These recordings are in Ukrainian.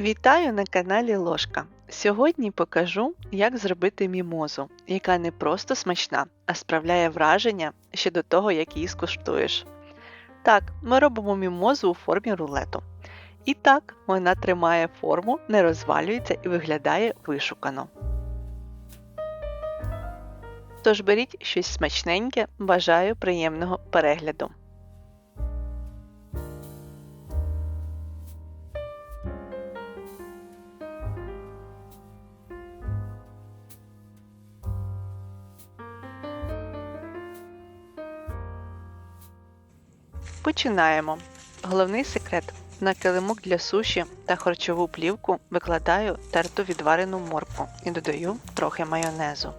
Вітаю на каналі Ложка. Сьогодні покажу, як зробити мімозу, яка не просто смачна, а справляє враження ще до того, як її скуштуєш. Так, ми робимо мімозу у формі рулету. І так, вона тримає форму, не розвалюється і виглядає вишукано. Тож беріть щось смачненьке, бажаю приємного перегляду. Починаємо. Головний секрет. На килимок для суші та харчову плівку викладаю терту відварену моркву і додаю трохи майонезу.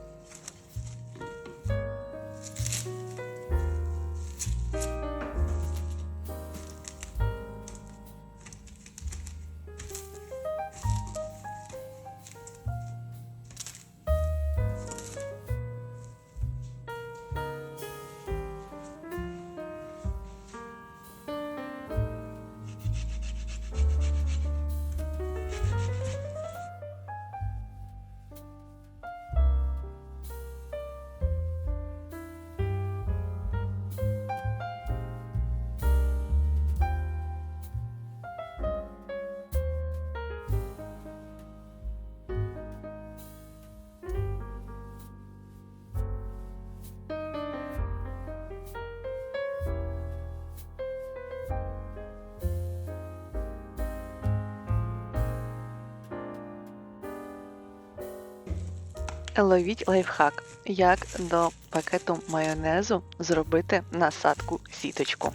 Ловіть лайфхак, як до пакету майонезу зробити насадку сіточку.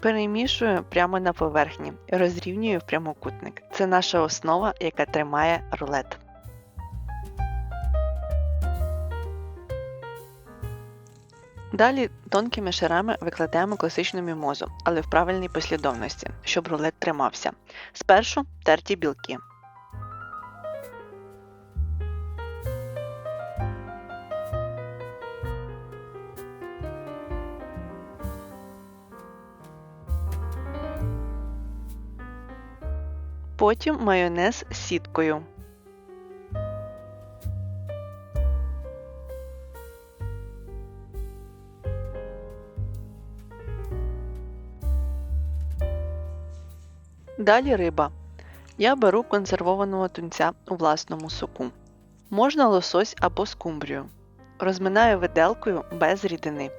Перемішую прямо на поверхні розрівнюю в прямокутник. Це наша основа, яка тримає рулет. Далі тонкими шарами викладаємо класичну мімозу, але в правильній послідовності, щоб рулет тримався. Спершу терті білки. Потім майонез сіткою. Далі риба. Я беру консервованого тунця у власному соку. Можна лосось або скумбрію. Розминаю виделкою без рідини.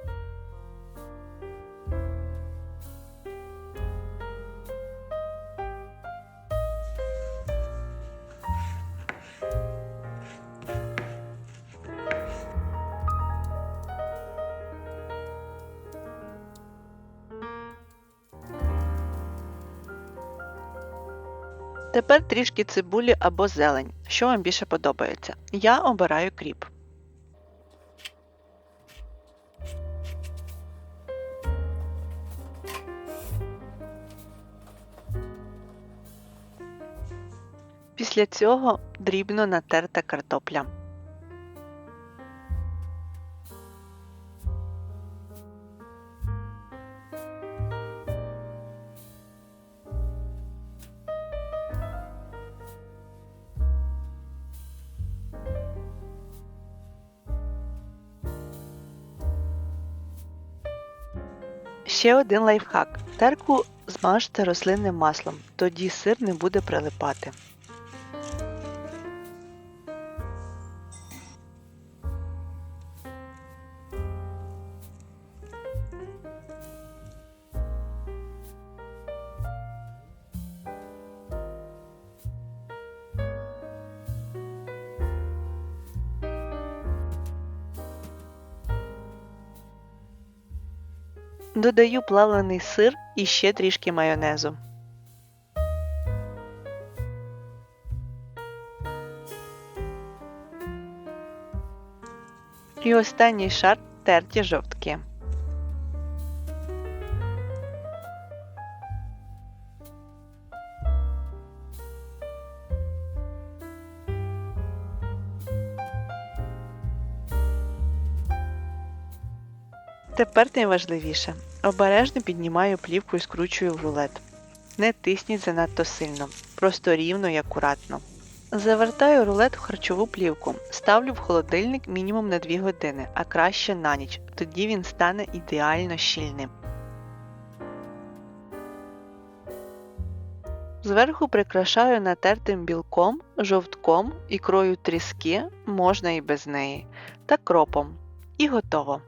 Тепер трішки цибулі або зелень, що вам більше подобається. Я обираю кріп. Після цього дрібно натерта картопля. Ще один лайфхак. Терку змажте рослинним маслом, тоді сир не буде прилипати. Додаю плавлений сир і ще трішки майонезу. І останній шар терті жовтки. Тепер найважливіше. Обережно піднімаю плівку і скручую в рулет. Не тисніть занадто сильно, просто рівно і акуратно. Завертаю рулет в харчову плівку, ставлю в холодильник мінімум на 2 години, а краще на ніч, тоді він стане ідеально щільним. Зверху прикрашаю натертим білком, жовтком, ікрою тріски, можна і без неї, та кропом. І готово.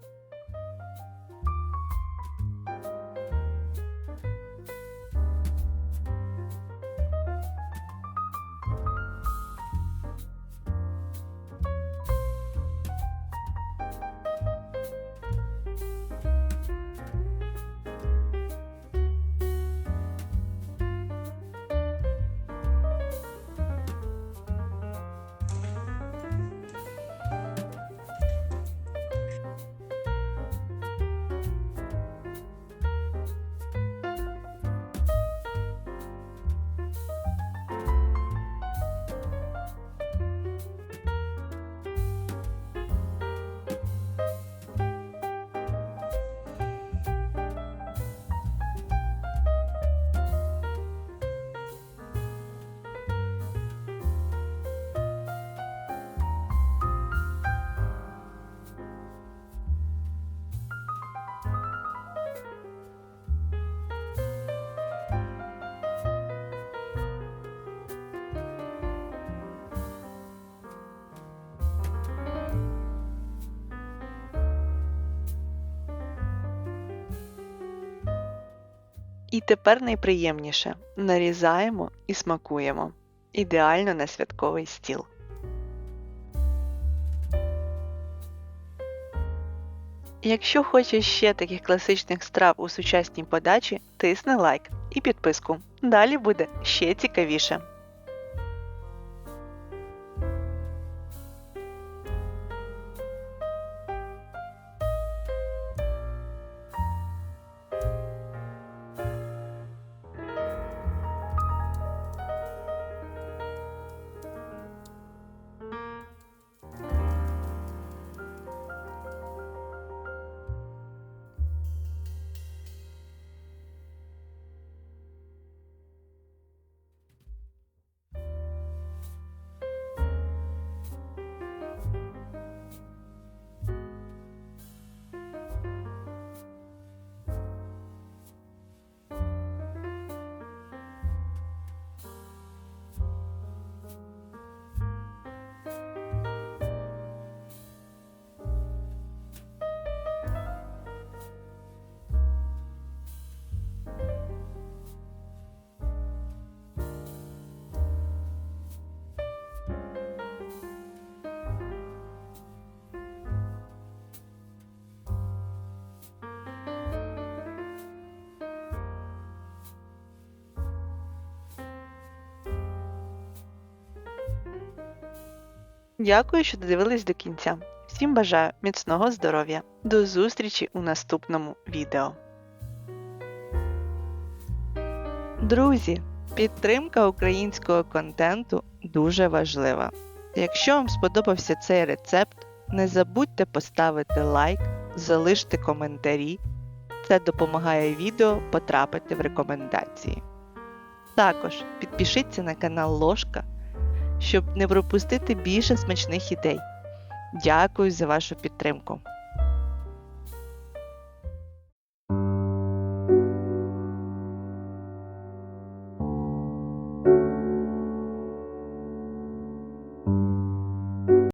І тепер найприємніше нарізаємо і смакуємо. Ідеально на святковий стіл. Якщо хочеш ще таких класичних страв у сучасній подачі, тисни лайк і підписку. Далі буде ще цікавіше. Дякую, що додивились до кінця. Всім бажаю міцного здоров'я. До зустрічі у наступному відео. Друзі, підтримка українського контенту дуже важлива. Якщо вам сподобався цей рецепт, не забудьте поставити лайк, залиште коментарі. Це допомагає відео потрапити в рекомендації. Також підпишіться на канал Ложка щоб не пропустити більше смачних ідей. Дякую за вашу підтримку!